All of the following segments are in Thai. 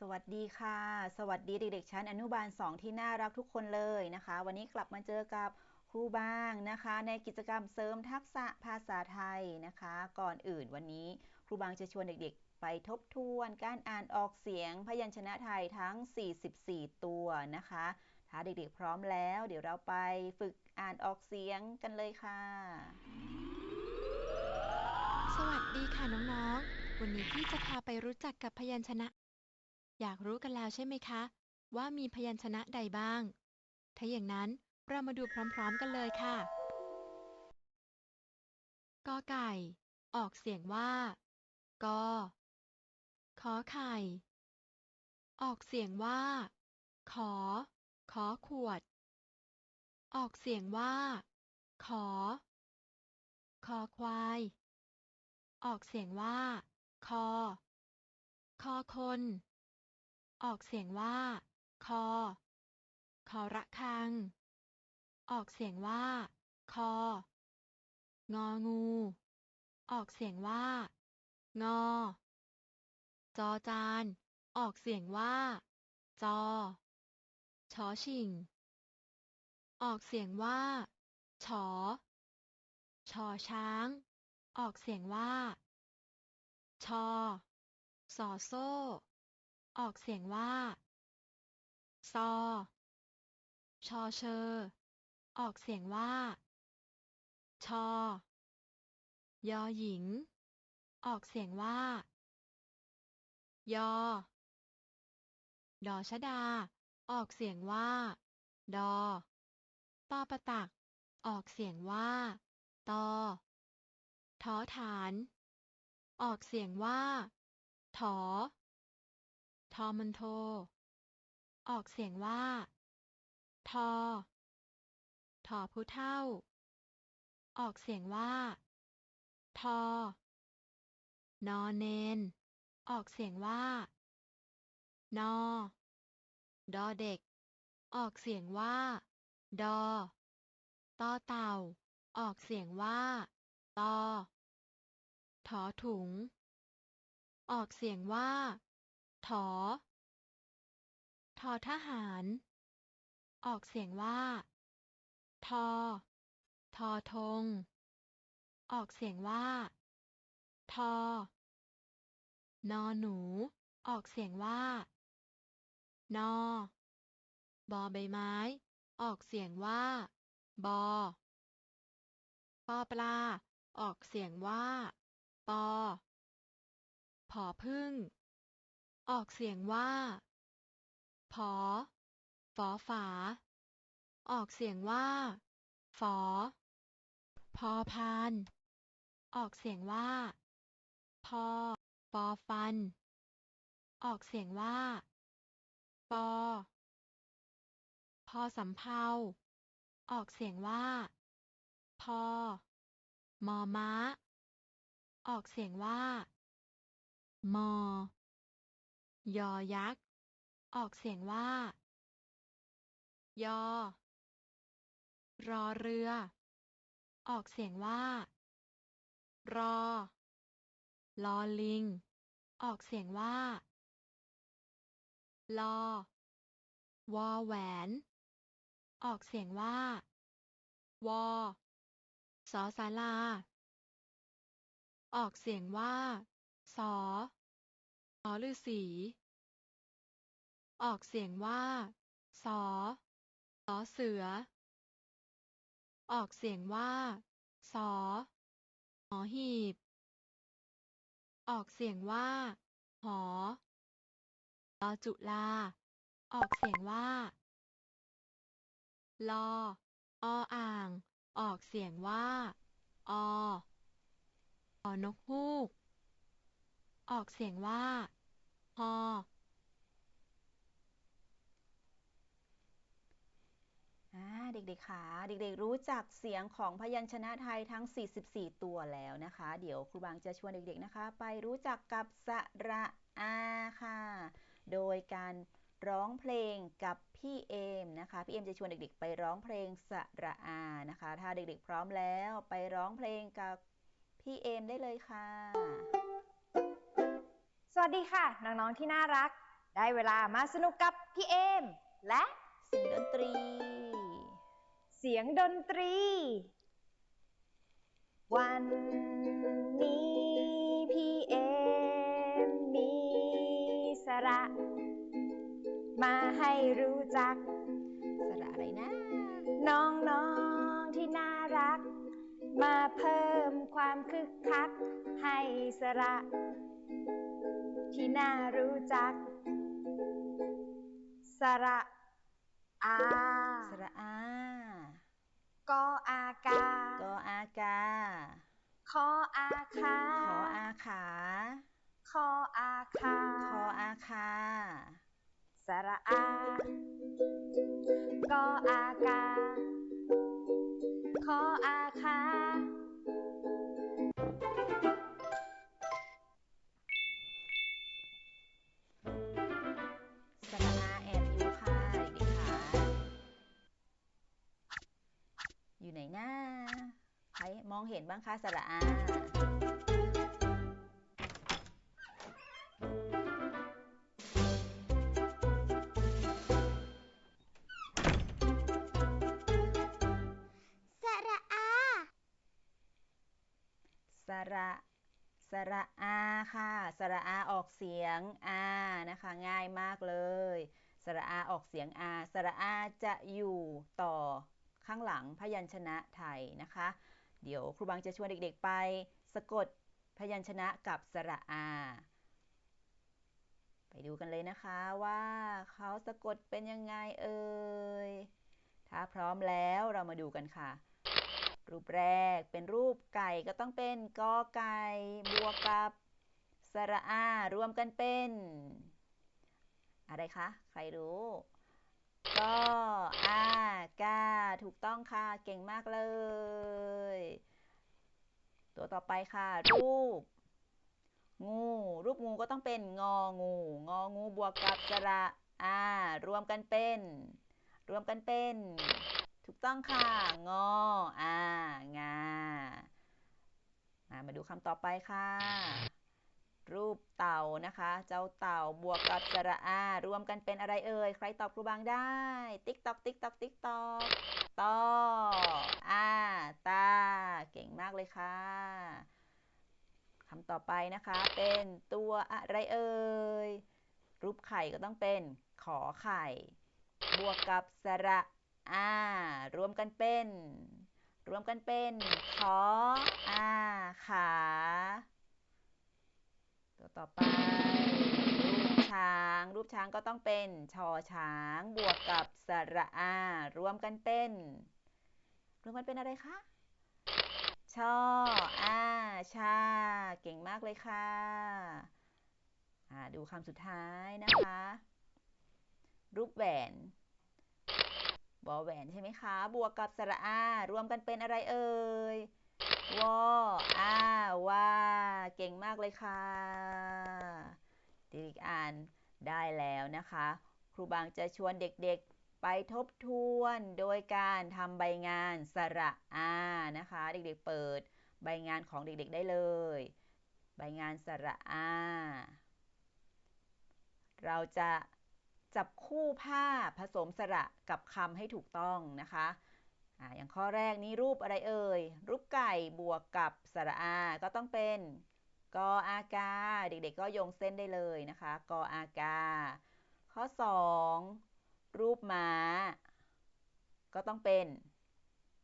สวัสดีค่ะ สวัสดีเด็กๆชั้นอนุบาล 2 ที่น่ารักทุกคนเลยนะคะ วันนี้กลับมาเจอกับครูบางนะคะ ในกิจกรรมเสริมทักษะภาษาไทยนะคะ ก่อนอื่นวันนี้ครูบางจะชวนเด็กๆ ไปทบทวนการอ่านออกเสียงพยัญชนะไทยทั้ง 44 ตัวนะคะ ถ้าเด็กๆพร้อมแล้ว เดี๋ยวเราไปฝึกอ่านออกเสียงกันเลยค่ะ สวัสดีค่ะน้องๆ วันนี้พี่จะพาไปรู้จักกับพยัญชนะ อยากรู้กันแล้วใช่ไหมคะ ว่ามีพยัญชนะใดบ้าง ถ้าอย่างนั้นเรามาดูพร้อมๆกันเลยค่ะ กอไก่ ออกเสียงว่า กอ ขอไข่ ออกเสียงว่า ขอ ขอขวด ออกเสียงว่า ขอ คอควาย ออกเสียงว่า คอ คอคน ออกเสียงว่า คอ คอระฆัง ออกเสียงว่า คอ งองู ออกเสียงว่า งอ จอจาน ออกเสียงว่า จอ ชอชิง ออกเสียงว่าฉอชอช้าง ออกเสียงว่า ชอ สอโซ่ ออกเสียงว่า ซอ ชอเชอ ออกเสียงว่า ชอ ยอหญิง ออกเสียงว่า ยอ ดอชดา ออกเสียงว่า ดอปอประตัก ออกเสียงว่า ตอทอฐาน ออกเสียงว่า ถอ ทอมันโท ออกเสียงว่า ทอ ทอผู้เท่า ออกเสียงว่า ทอ นอเนน ออกเสียงว่า นอ ดอเด็ก ออกเสียงว่า ดอตอเต่า ออกเสียงว่า ตอ ถอถุง ออกเสียงว่า ถอ ทอทหาร ออกเสียงว่า ทอ ทอธงออกเสียงว่า ทอ นอหนู ออกเสียงว่า นอ บอใบไม้ ออกเสียงว่า บอปอปลา ออกเสียงว่า ปอผอพึ่ง ออกเสียงว่า ผอ ฝอฝา ออกเสียงว่า ฝอ พอพาน ออกเสียงว่า พอฟอฟัน ออกเสียงว่า ปอ พอสำเภาออกเสียงว่า พอ มอม้า ออกเสียงว่า มอ ยอยักษ์ ออกเสียงว่า ยอ รอเรือ ออกเสียงว่า รอ ลอลิง ออกเสียงว่า ลอ วอแหวน ออกเสียงว่า วอสอศาลา ออกเสียงว่า สอสอฤาษี ออกเสียงว่า สอ สอเสือ ออกเสียงว่า สอหอหีบ ออกเสียงว่า หอลอจุลา ออกเสียงว่า ลอ ออ่าง ออกเสียงว่า ออนกฮูก ออกเสียงว่าฮอ อ่า เด็กๆค่ะเด็กๆรู้จักเสียงของพยัญชนะไทยทั้ง 44 ตัวแล้วนะคะ เดี๋ยวครูบางจะชวนเด็กๆนะคะ ไปรู้จักกับสระอาค่ะ โดยการร้องเพลงกับพี่เอมนะคะ พี่เอมจะชวนเด็กๆ ไปร้องเพลงสระอานะคะ ถ้าเด็กๆพร้อมแล้วไปร้องเพลงกับพี่เอมได้เลยค่ะ สวัสดีค่ะ น้องๆที่น่ารัก ได้เวลามาสนุกกับพี่เอมและเสียงดนตรี เสียงดนตรี วันนี้พี่เอมมีสระ มาให้รู้จัก สระอะไรนะ น้องๆที่น่ารัก มาเพิ่มความคึกคัก ให้สระ ที่น่ารู้จัก สระอา สระอา กออากา กออากา คออาคา ขออาขา คออาคา คออาคา สระอา กออากา คออา นนะใครมองเห็นบ้างคะสระอา สระอา สระ สระอาค่ะ สระอาออกเสียงอานะคะ ง่ายมากเลย สระอาออกเสียงอา สระอาจะอยู่ต่อ ข้างหลังพยัญชนะไทยนะคะ เดี๋ยวครูบังจะชวนเด็กๆไป สะกดพยัญชนะกับสระอา ไปดูกันเลยนะคะว่าเขาสะกดเป็นยังไงเอ่ย ถ้าพร้อมแล้วเรามาดูกันค่ะ รูปแรกเป็นรูปไก่ก็ต้องเป็นกอไก่บวกกับสระอา รวมกันเป็น อะไรคะ ใครรู้ ก็อากาถูกต้องค่ะ เก่งมากเลย ตัวต่อไปค่ะ รูป งู รูปงูก็ต้องเป็นงองู งองูบวกกับสระอารวมกันเป็น รวมกันเป็น ถูกต้องค่ะ งออางามาดูคำต่อไปค่ะ รูปเต่านะคะ เจ้าเต่าบวกกับสระอารวมกันเป็นอะไรเอ่ย ใครตอบครูบางได้ ติ๊กตอกติ๊กตอกติ๊กตอกตออาตา เก่งมากเลยค่ะคำต่อไปนะคะ เป็นตัวอะไรเอ่ย รูปไข่ก็ต้องเป็นขอไข่ บวกกับสระอารวมกันเป็น รวมกันเป็นขออาขา ต่อไป รูปช้าง รูปช้างก็ต้องเป็นชอช้างบวกกับสระอา รวมกันเป็น รวมกันเป็นอะไรคะชออาชา เก่งมากเลยค่ะดูคำสุดท้ายนะคะ รูปแหวนบอแหวนใช่ไหมคะ บวกกับสระอา รวมกันเป็นอะไรเอ่ย วออาว่าเก่งมากเลยค่ะเด็กๆอ่านได้แล้วนะคะ ครูบางจะชวนเด็กๆไปทบทวนโดยการทำใบงานสระอานะคะ เด็กๆเปิดใบงานของเด็กๆได้เลย ใบงานสระอาเราจะจับคู่ภาพผสมสระกับคำให้ถูกต้องนะคะ ออย่างข้อแรกนี้รูปอะไรเอ่ย รูปไก่บวกกับสระอา ก็ต้องเป็นกออากา เด็กๆก็โยงเส้นได้เลยนะคะกออากา ข้อ 2 รูปม้า ก็ต้องเป็น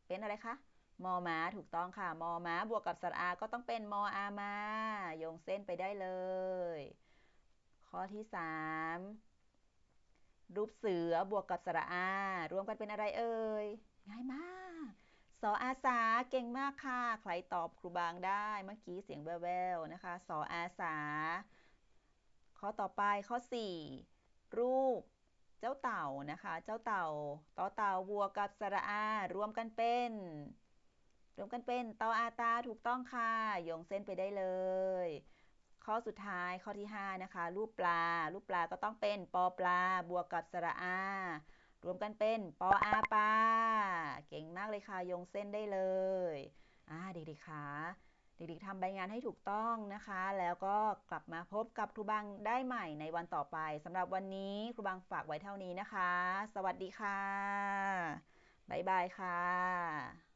เป็นอะไรคะมอม้าถูกต้องค่ะมอม้าบวกกับสระอา ก็ต้องเป็นมออามาโยงเส้นไปได้เลย ข้อที่ 3 รูปเสือบวกกับสระอา รวมกันเป็นอะไรเอ่ย ง่ายมากสออาสาเก่งมากค่ะ ใครตอบครูบางได้เมื่อกี้เสียงแววๆนะคะสออาสา ข้อต่อไปข้อ 4 รูปเจ้าเต่านะคะ เจ้าเต่าต่อเต่าบวกกับสระอารวมกันเป็น รวมกันเป็นตออาตาถูกต้องค่ะโยงเส้นไปได้เลย ข้อสุดท้ายข้อที่ 5 นะคะ รูปปลา รูปปลาก็ต้องเป็นปอปลาบวกกับสระอารวมกันเป็นปออาปลาากเลยค่ะโยงเส้นได้เลยอ่าเด็กๆค่ะเด็กๆทำใบงานให้ถูกต้องนะคะ แล้วก็กลับมาพบกับครูบังได้ใหม่ในวันต่อไปสำหรับวันนี้ครูบังฝากไว้เท่านี้นะคะ สวัสดีค่ะ บ๊ายบายค่ะ